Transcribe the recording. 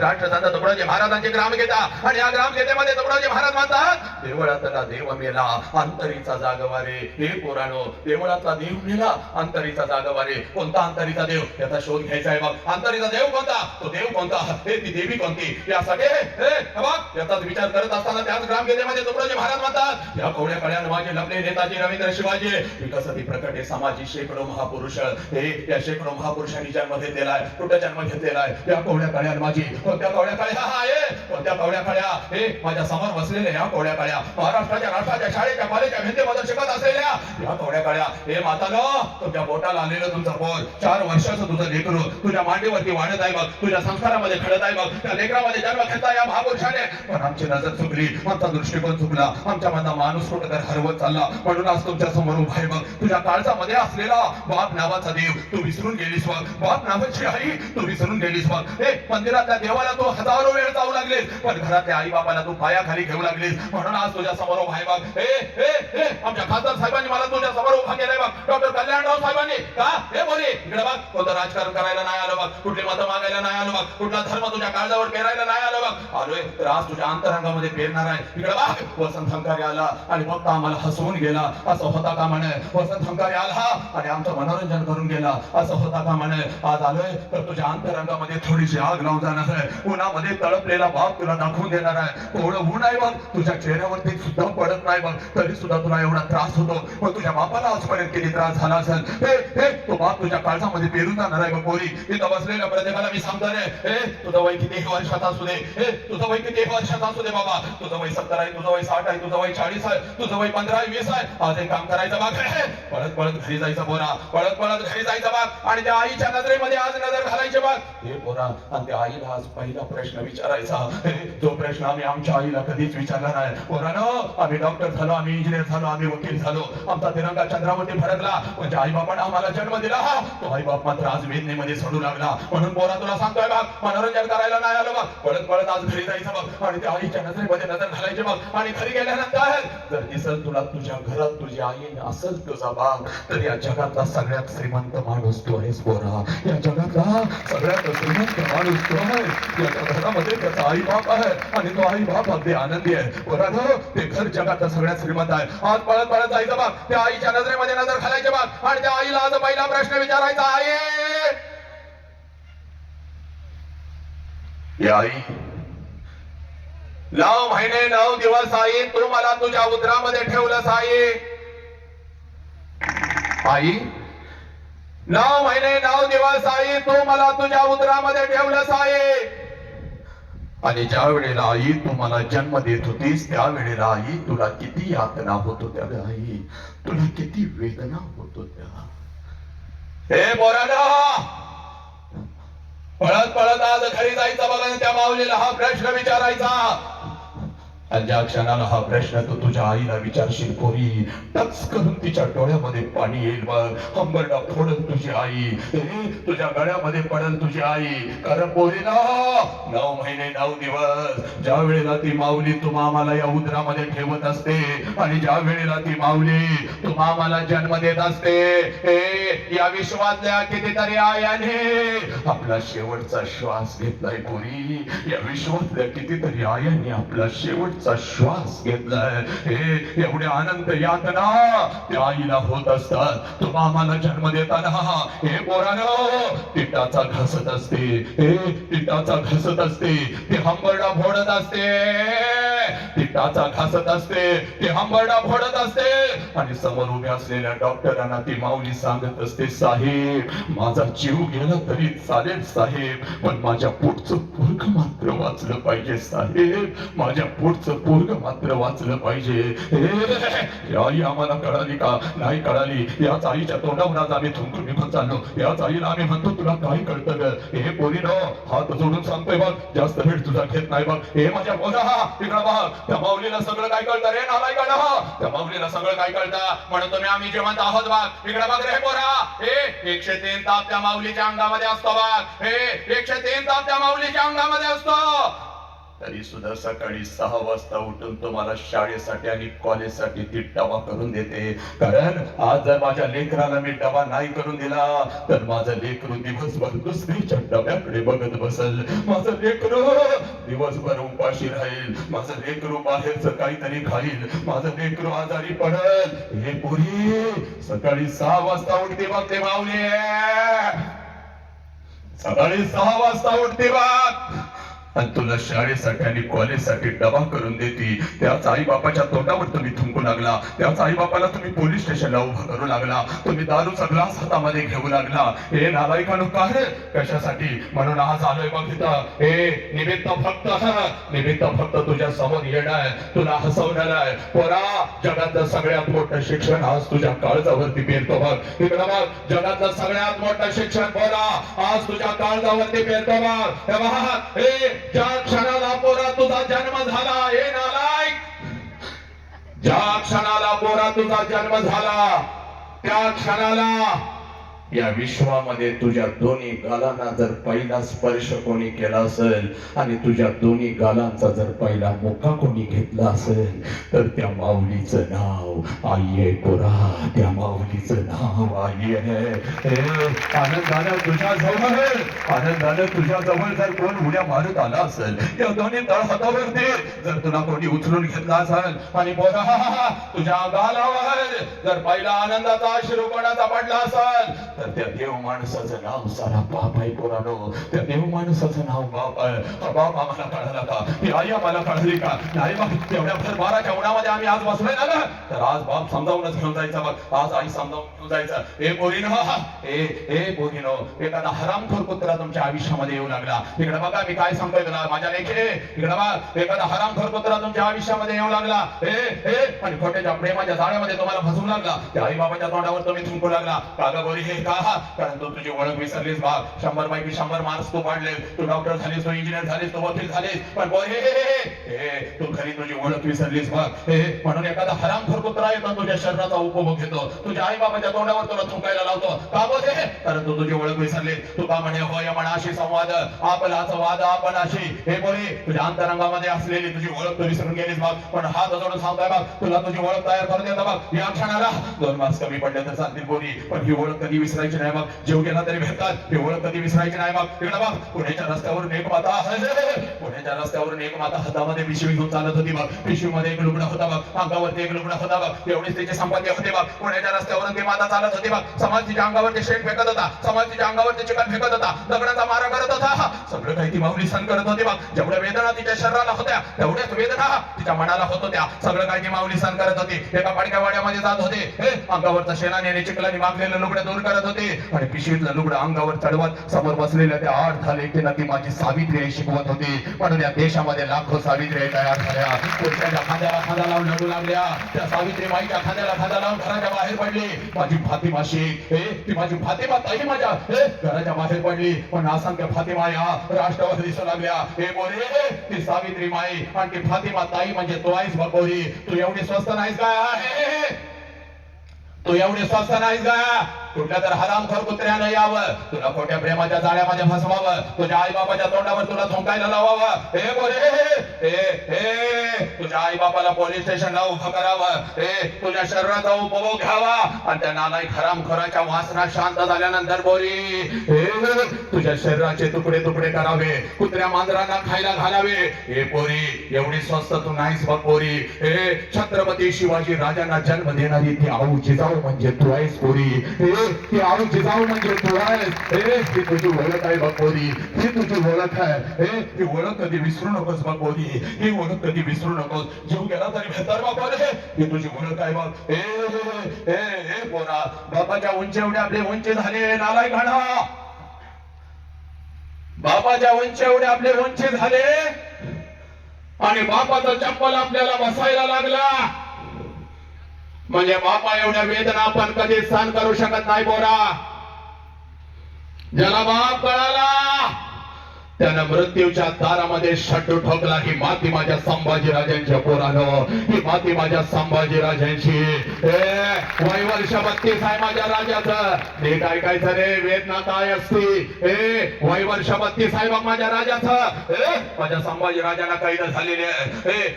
राष्ट्रसंत तुकडोजी ग्राम घेता. आणि या ग्रामगीतेमध्ये तुकडोजी महाराज म्हणतात देवळातला देव मेला अंतरीचा जागवारे. हे पुराणो देवळातला देव मेला अंतरीचा जागवारे. कोणता अंतरीचा देव? याचा शोध घ्यायचा आहे बघ. अंतरीचा देव कोणता? तो देव कोणता? हे ती देवी कोणती? या हे बघ. याचाच विचार करत असताना त्याच ग्रामगीतेमध्ये तुकडोजी महाराज म्हणतात या कवड्या कळ्यान माझे लपले नेताजी रवींद्र शिवाजी. विकसती प्रकटे समाजी शेकडो महापुरुष. हे या शेकडो महापुरुषांनी जन्म घेतलेला आहे कुठं जन्म घेतलेला आहे? या कवड्या कळ्यान माझी कोणत्या कवड्या कळ्या हा आहे कोणत्या कवड्या कळ्या हे माझ्यासमोर बसलेल्या या कवड्या कळ्या महाराष्ट्राच्या राष्ट्राच्या शाळेच्या कॉलेजच्या भिंतीमध्ये शिकत असलेल्या या कवड्या कळ्या हे माता मातानो तुमच्या बोटाला आलेलं तुमचं पोर चार वर्षाचं तुझं लेकरू. तुझ्या मांडीवरती वाढत आहे बघ. तुझ्या संस्कारामध्ये खडत आहे बघ. त्या लेकरामध्ये जन्म घेता या महापुरुषाने. पण आमची नजर चुकली. आमचा दृष्टिकोन चुकला. आमच्या मधला माणूस कुठं तर हरवत चालला. म्हणून आज तुमच्यासमोर उभा आहे बघ. तुझ्या काळजामध्ये असलेला बाप नावाचा देव. तू विसरून गेलीस बघ. बाप नावाची आई. तू विसरून गेलीस बघ. हे मंदिरातल्या देवाला तो हजारो वेळ जाऊ लागले पण घरातल्या आई बाबाला तू पायाखाली घेऊ लागलीस. म्हणून आज तुझ्या समोर उभा आहे बाग ए आमच्या खासदार साहेबांनी मला तुझ्या समोर उभा केलाय बाग डॉक्टर कल्याणराव साहेबांनी. का? हे बोले. इकडे बाग कोणतं राजकारण करायला नाही आलं बाग कुठली मतं मागायला नाही आलं बाग कुठला धर्म तुझ्या काळजावर पेरायला नाही आलं बाग आलोय तर आज तुझ्या अंतरंगामध्ये पेरणार आहे. इकडे बाग वसंत हंकारी आला आणि फक्त आम्हाला हसवून गेला. असं होता का म्हणे? वसंत हंकारी आला आणि आमचं मनोरंजन करून गेला. असं होता का म्हणे? आज आलोय तर तुझ्या अंतरंगामध्ये थोडीशी आग लावून जाणार आहे. उन्हामध्ये तळपलेला बाप तुला दाखवून देणार आहे. थोडं ऊन आहे बघ तुझ्या चेहऱ्यावरती सुद्धा पडत नाही बघ तरी सुद्धा तुला एवढा त्रास होतो. मग तुझ्या बापाला आजपर्यंत किती त्रास झाला असेल? हे हे तो बाप तुझ्या काळजामध्ये पेरून जाणार आहे बघ पोरी. इथं बसलेल्या प्रत्येकाला मी सांगतो रे हे तुझं वय किती वर्षात असू दे. हे तुझं वय किती वर्षात असू दे बाबा. तुझं वय सत्तर आहे तुझं वय साठ आहे तुझं वय चाळीस आहे तुझं वय पंधरा आहे वीस आहे. आज एक काम करायचं बाग पळत पळत घरी जायचं बोरा पळत पळत घरी जायचं बाग आणि त्या आईच्या नजरेमध्ये आज नजर घालायचे बाग हे बोरा आणि त्या आईला आज पहिला प्रश्न विचारायचा तो प्रश्न आम्ही आमच्या आईला कधीच विचारला नाही. पोरानं आम्ही डॉक्टर झालो आम्ही इंजिनियर झालो आम्ही वकील झालो. आमचा तिरंगा चंद्रावरती फडकला. म्हणजे आई बापाने आम्हाला जन्म दिला. हा तो आई बाप मात्र आज वेदनेमध्ये सोडू लागला. म्हणून पोरा तुला सांगतोय बघ मनोरंजन करायला नाही आलं बघ. पळत पळत आज घरी जायचं बघ. आणि त्या आईच्या नजरेमध्ये नजर घालायचे बघ. आणि घरी गेल्यानंतर जर दिसल तुला तुझ्या घरात तुझी आई असल तुझा बाप तर या जगातला सगळ्यात श्रीमंत माणूस तू आहेस बोरा या जगातला सगळ्यात श्रीमंत माणूस तू आहे याच्या घरामध्ये त्याचा आई बाप आहे आणि तो आई बाप अगदी आनंदी आहे पोरा ते घर जगातलं सगळ्यात श्रीमंत आहे आज पळत पळत जायचं बघ त्या आईच्या नजरेमध्ये नजर घालायचे बघ आणि त्या आईला आज पहिला प्रश्न विचारायचा आहे या आई नऊ महिने नऊ दिवस आई तू मला तुझ्या उदरामध्ये ठेवलंस आई आई नऊ महिने नऊ दिवस आई तू मला तुझ्या उदरामध्ये ठेवलंस आई आणि ज्या वेळेला आई तू मला जन्म देत होतीस त्या वेळेला आई तुला किती यातना होत होत्या आई? तुला किती वेदना होत होत्या. हे बोराना पळत पळत आज घरी जायचं बघा त्या माऊलीला हा प्रश्न विचारायचा. आणि ज्या क्षणाला हा प्रश्न तू तुझ्या आईला विचारशील पोरी टच करून तिच्या डोळ्यामध्ये पाणी येईल मग. हंबरडा फोडल तुझी आई. तुझ्या गळ्यामध्ये पडल तुझी आई. कारण पोरीला नऊ महिने नऊ दिवस. ज्या वेळेला ती माऊली तू आम्हाला या उदरामध्ये ठेवत असते आणि ज्या वेळेला ती माऊली तू आम्हाला जन्म देत असते हे या विश्वातल्या कितीतरी आयाने आपला शेवटचा श्वास घेतलाय पोरी. या विश्वातल्या कितीतरी आयांनी आपला शेवट शेवटचा श्वास घेतलाय. हे एवढे आनंद यातना त्या आईला होत असतात. तुम्हा आम्हाला जन्म देताना हे पोरानं पिठाचा घसत असते. हे पिठाचा घसत असते. ते हंबरडा फोडत असते. पिठाचा घासत असते ते हंबरडा फोडत असते. आणि समोर उभ्या असलेल्या डॉक्टरांना ती माऊली सांगत असते साहेब माझा जीव गेला तरी चालेल साहेब. पण माझ्या पोटचं पोरग मात्र वाचलं पाहिजे साहेब. माझ्या पोटचं पोरग मात्र वाचलं पाहिजे. आई आम्हाला कळाली का? नाही कळाली. याच आईच्या तोंडावर आज आम्ही थुंकून निघून चाललो. याच आईला आम्ही म्हणतो तुला काय कळतं ग? हे पोरी न हात जोडून सांगतोय बघ. जास्त वेळ तुझा घेत नाही बघ. हे माझ्या पोरा हा तिकडं बघ माऊलीला सगळं काय कळतं? रे नालाय काढ ना त्या माऊलीला सगळं काय कळतं? म्हणून तुम्ही आम्ही जेवण आहोत बाग. इकडे बघ रे पोरा. हे एकशे तीन ताप त्या माऊलीच्या अंगामध्ये असतो बाग. हे एकशे तीन ताप त्या माऊलीच्या अंगामध्ये असतो. तरी सुद्धा सकाळी सहा वाजता उठून तुम्हाला शाळेसाठी आणि कॉलेजसाठी ती डबा करून देते. कारण आज जर माझ्या लेकराला मी डबा नाही करून दिला तर माझं लेकरू दिवसभर दुसरीच्या डब्याकडे बघत बसल. माझं लेकरू दिवसभर उपाशी राहील. माझं लेकरू बाहेरच काहीतरी खाईल. माझं लेकरू आजारी पडल. हे पुरी सकाळी सहा वाजता उठते बघ ते मावले सकाळी सहा वाजता उठते बाग आणि तुला शाळेसाठी आणि कॉलेजसाठी डबा करून देते. त्याच आई बापाच्या तोंडावर तुम्ही थुंकू लागला. त्याच आई बापाला तुम्ही पोलीस स्टेशनला उभं करू लागला. तुम्ही दारूचा ग्लास हातामध्ये घेऊ लागला. हे नालायकानु काय कशासाठी? म्हणून आज आलोय बघ हे निमित्त फक्त निमित्त फक्त तुझ्या समोर येणार. तुला हसवणार आहे. पोरा जगातलं सगळ्यात मोठं शिक्षण आज तुझ्या काळजावरती पेरतो बघ. इकडं बघ जगातलं सगळ्यात मोठं शिक्षण पोरा आज तुझ्या काळजावरती पेरतो बघ. हे बघा. हे ज्या क्षणाला पोरा तुझा जन्म झाला हे नालायक. ज्या क्षणाला पोरा तुझा जन्म झाला त्या क्षणाला या विश्वामध्ये तुझ्या दोन्ही गालांना जर पहिला स्पर्श कोणी केला असेल आणि तुझ्या दोन्ही गालांचा जर पहिला मुक्का कोणी घेतला असेल तर त्या माऊलीचं नाव आई आहे पोरा त्या माऊलीचं नाव आई आहे आनंदानं तुझ्या जवळ आनंदानं तुझ्या जवळ जर कोण उड्या मारत आला असेल या दोन्ही तळ हातावर दे जर तुला कोणी उचलून घेतला असेल आणि बोला तुझ्या गालावर जर पहिला आनंदाचा अश्रू कोणाचा पडला असेल तर त्या देव माणसाचं नाव सारा बाप आहे पोरानो. त्या देव माणसाचं नाव बाप आहे. बाप आम्हाला कळाला का? ही आई आम्हाला कळाली का? नाही बाप तेवढ्या भर बाराच्या उन्हामध्ये आम्ही आज बसलोय ना तर आज बाप समजावूनच घेऊन जायचा बघ. आज आई समजावून जायचं. हे पोरीनो ए ए पोरीनो एखादा हरामखोर कुत्रा तुमच्या आयुष्यामध्ये येऊ लागला. इकडे बघा मी काय सांगतोय तुला माझ्या लेखे इकडे बघा एखादा हरामखोर कुत्रा तुमच्या आयुष्यामध्ये येऊ लागला. ए ए आणि खोट्याच्या प्रेमाच्या जाळ्यामध्ये तुम्हाला फसवू लागला. त्या आई बाबाच्या तोंडावर तुम्ही थुंकू लागला. कागा ग गोरी हे का? कारण तू तुझी ओळख विसरलीस बा शंभर पैकी शंभर मार्क्स तू पाडले तू डॉक्टर झालीस तू इंजिनियर झालीस तू वकील झालीस. पण बोल हे, तू खरी तुझी ओळख विसरलीस बघ. हे म्हणून एखादा हरामखोर कुत्रा येतो तुझ्या शरीराचा उपभोग घेतो. तुझ्या आई बाबाच्या तोंडावर तुला थुंकायला लावतो. का बोल हे कारण तू तुझी ओळख विसरली तू का म्हणे होय मनाशी संवाद आपलाच वाद आपणाशी हे बोली तुझ्या अंतरंगामध्ये असलेली तुझी ओळख तू विसरून गेलीस बघ. पण हात जोडून सांगताय बघ तुला तुझी ओळख तयार करून देता बघ. या क्षणाला दोन मार्क्स कमी पडले तर चालतील बोली पण ही ओळख कधी विसरायची नाही बघ. जीव गेला तरी भेटतात. ही ओळख कधी विसरायची नाही बघ. इकडे बघ पुण्याच्या रस्त्यावरून एक माता पुण्याच्या रस्त्यावरून एक माता हातामध्ये पिशवी घेऊन चालत होती बघ पिशवीमध्ये एक लुगडा होता बघ अंगावरती एक लुगडा होता बघ एवढीच त्याची संपत्ती होते बघ पुण्याच्या रस्त्यावरून ती माता चालत होती बघ समाज तिच्या अंगावरती शेण फेकत होता. समाज तिच्या अंगावरती चिकन फेकत होता. दगडाचा मारा करत होता. सगळं काही ती माऊली सहन करत होती बघ जेवढ्या वेदना तिच्या शरीराला होत्या तेवढ्याच वेदना तिच्या मनाला होत होत्या. सगळं काही ती माऊली सहन करत होती. एका पाडक्या वाड्यामध्ये जात होते. हे अंगावरचा शेणाने आणि चिकलाने मागलेलं लुगडं दूर करत होते. आणि पिशवीतलं लुगडं अंगावर चढवत समोर बसलेल्या त्या आठ झाले एकटीला ती माझी सावित्री आई शिकवत होती. म्हणून या देशामध्ये लाखो सावित्री आई तयार झाल्या पुरुषाच्या खांद्याला खांदा लावून लढू लागल्या. त्या सावित्री माईच्या खांद्याला खांदा लावून घराच्या बाहेर पडली. माझी फातिमा शेख हे ती माझी फातिमा ताई माझ्या. हे घराच्या बाहेर पडली. पण असंख्य फातिमा या राष्ट्रवादी दिसू लागल्या. हे बोरे ती सावित्री माई आणि ती फातिमा ताई म्हणजे तो आईस बकोरी. तू एवढी स्वस्त नाहीस काय तू एवढी स्वस्त नाहीस का? कुठल्या तर हरामखोर कुत्र्यानं यावं. तुला खोट्या प्रेमाच्या जाळ्यामध्ये फसवावं. तुझ्या आई बाबाच्या तोंडावर तुला झोंकायला लावावं. हे बोले हे हे तुझ्या आई बापाला पोलीस स्टेशनला उभं करावं. हे तुझ्या शरीराचा उपभोग घ्यावा. आणि त्या नालायक हरामखोराच्या वासना शांत झाल्यानंतर बोरी हे तुझ्या शरीराचे तुकडे तुकडे करावे. कुत्र्या मांजरांना खायला घालावे. हे पोरी एवढी स्वस्त तू नाहीस बघ पोरी. हे छत्रपती शिवाजी राजांना जन्म देणारी ती आऊ जिजाऊ म्हणजे तू आहेस पोरी. हे की आमची जाऊ म्हणजे तू आहेस हे ही तुझी ओळख आहे बघ ही तुझी ओळख आहे। हे ही ओळख कधी विसरू नकोस बघ ही ओळख कधी विसरू नकोस। जीव गेला तरी भेटर बघ रे ही तुझी ओळख आहे बघ हे हे हे पोरा बाबाच्या उंची एवढे आपले उंचे झाले नालाय घाणा. बाबाच्या उंची एवढे आपले उंचे झाले आणि बापाचा चप्पल आपल्याला बसायला लागला. म्हणजे बापा एवढ्या वेदना आपण कधी सहन करू शकत नाही बोरा ज्याला बाप कळाला त्यानं मृत्यूच्या दारामध्ये शड्डू ठोकला. ही माती माझ्या संभाजीराजांच्या पोरानं. ही माती माझ्या संभाजीराजांची. ए वय वर्ष बत्तीस आहे माझ्या राजाचं. नीट ऐकायचं रे वेदना काय असती? ए वय वर्ष बत्तीस आहे बघ माझ्या राजाचं. ए माझ्या संभाजीराजाला कैद झालेली आहे.